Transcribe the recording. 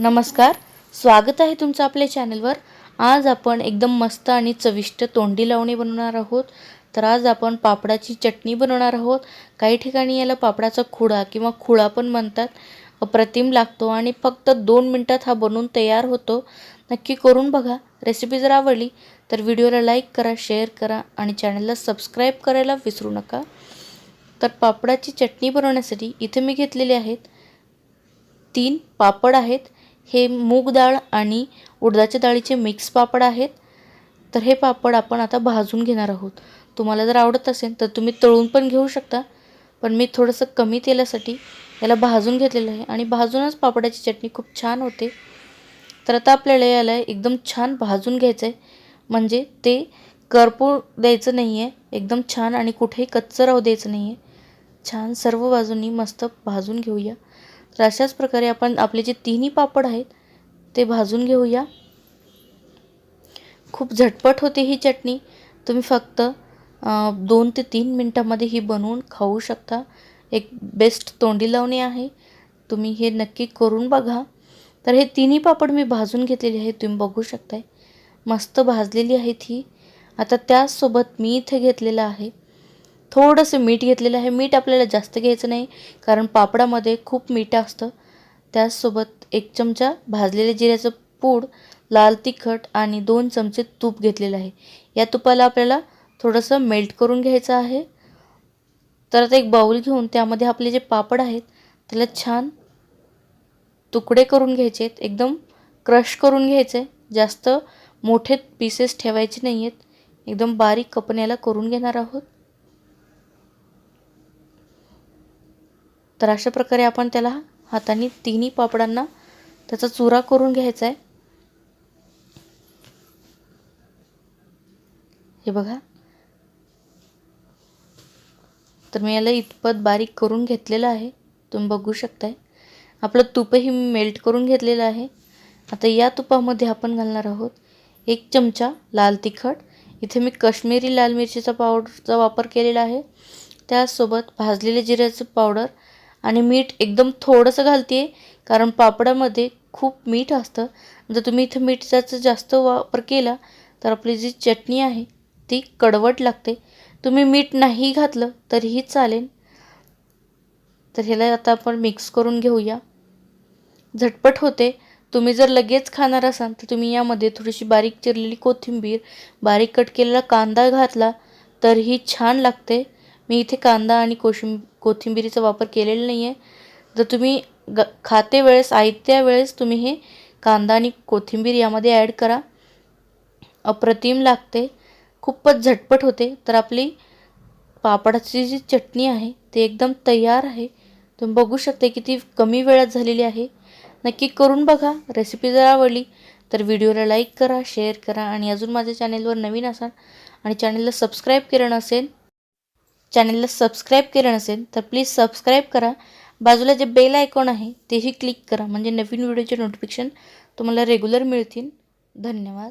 नमस्कार स्वागत आहे तुमचं आपल्या चॅनलवर. आज आपण एकदम मस्त आणि चविष्ट तोंडी लावणी बनवणार आहोत. तर आज आपण पापडाची चटणी बनवणार आहोत. काही ठिकाणी याला पापडाचा खुडा किंवा खुळा पण म्हणतात. अप्रतिम लागतो आणि फक्त दोन मिनटात हा बनवून तयार होतो. नक्की करून बघा. रेसिपी जर आवडली तर व्हिडिओला लाईक करा शेअर करा आणि चॅनलला सबस्क्राईब करायला विसरू नका. तर पापडाची चटणी बनवण्यासाठी इथे मी घेतलेले आहेत तीन पापड आहेत. हे मूग डाळ आणि उडदाच्या डाळीचे मिक्स पापड आहेत. तर हे पापड आपण आता भाजून घेणार आहोत. तुम्हाला जर आवडत असेल तर तुम्ही तळून पण घेऊ शकता. पण मी थोडंसं कमी तेलासाठी याला भाजून घेतलेलं आहे आणि भाजूनच पापडाची चटणी खूप छान होते. तर आता आपल्याला याला एकदम छान भाजून घ्यायचं आहे म्हणजे ते करपू द्यायचं नाही आहे एकदम छान आणि कुठेही कच्चं राहू द्यायचं नाही आहे छान सर्व बाजूंनी मस्त भाजून घेऊया. तर अशाच प्रकारे आपण आपले जे तिन्ही पापड आहेत ते भाजून घेऊया. खूप झटपट होते ही चटणी. तुम्ही फक्त दोन ते तीन मिनटामध्ये ही बनवून खाऊ शकता. एक बेस्ट तोंडी लावणी आहे. तुम्ही हे नक्की करून बघा. तर हे तिन्ही पापड मी भाजून घेतलेले आहे तुम्ही बघू शकताय. मस्त भाजलेली आहेत ही. आता त्याचसोबत मी इथे घेतलेलं आहे. थोडंसं मीठ घेतलेलं आहे. मीठ आपल्याला जास्त घ्यायचं नाही कारण पापडामध्ये खूप मीठ असतं. त्याचसोबत एक चमचा भाजलेल्या जिऱ्याचं पूड लाल तिखट आणि दोन चमचे तूप घेतलेलं आहे. या तुपाला आपल्याला थोडंसं मेल्ट करून घ्यायचं आहे. तर आता एक बाऊल घेऊन त्यामध्ये आपले जे पापड आहेत त्याला छान तुकडे करून घ्यायचे आहेत. एकदम क्रश करून घ्यायचे जास्त मोठे पीसेस ठेवायचे नाही आहेत एकदम बारीक कपण्याला करून घेणार आहोत. तर अशा प्रकारे आपण त्याला हाताने तिन्ही पापडांना त्याचा चुरा करून घ्यायचा आहे हे बघा. तर मी याला इतपत बारीक करून घेतलेलं आहे. तुम्ही बघू शकताय. आपलं तुपही मी मेल्ट करून घेतलेलं आहे. आता या तुपामध्ये आपण घालणार आहोत एक चमचा लाल तिखट. इथे मी कश्मीरी लाल मिरचीचा पावडरचा वापर केलेला आहे. त्यासोबत भाजलेल्या जिऱ्याचं पावडर आणि मीठ एकदम थोडंसं घालते आहे कारण पापडामध्ये खूप मीठ असतं. जर तुम्ही इथं मीठाचा जास्त वापर केला तर आपली जी चटणी आहे ती कडवट लागते. तुम्ही मीठ नाही घातलं तरीही चालेल. तर ह्याला आता आपण मिक्स करून घेऊया. झटपट होते. तुम्ही जर लगेच खाणार असाल तर तुम्ही यामध्ये थोडीशी बारीक चिरलेली कोथिंबीर बारीक कट केलेला कांदा घातला तरीही छान लागते. मी इथे कांदा आणि कोशिंब कोथिंबिरीचा वापर केलेला नाही आहे जर तुम्ही ग खाते वेळेस आयत्या वेळेस तुम्ही हे कांदा आणि कोथिंबीर यामध्ये ॲड करा. अप्रतिम लागते. खूपच झटपट होते. तर आपली पापडाची जी चटणी आहे ती एकदम तयार आहे. तुम्ही बघू शकता किती कमी वेळात झालेली आहे. नक्की करून बघा. रेसिपी जर आवडली तर व्हिडिओला लाईक करा शेअर करा आणि अजून माझ्या चॅनेलवर नवीन असाल आणि चॅनेलला सबस्क्राईब केलं नसेल चॅनलला सबस्क्राईब केलं नसेल तर प्लीज सबस्क्राईब करा. बाजूला जे बेल आयकॉन आहे तेही क्लिक करा. म्हणजे नवीन व्हिडिओचे नोटिफिकेशन तुम्हाला रेग्युलर मिळतील. धन्यवाद.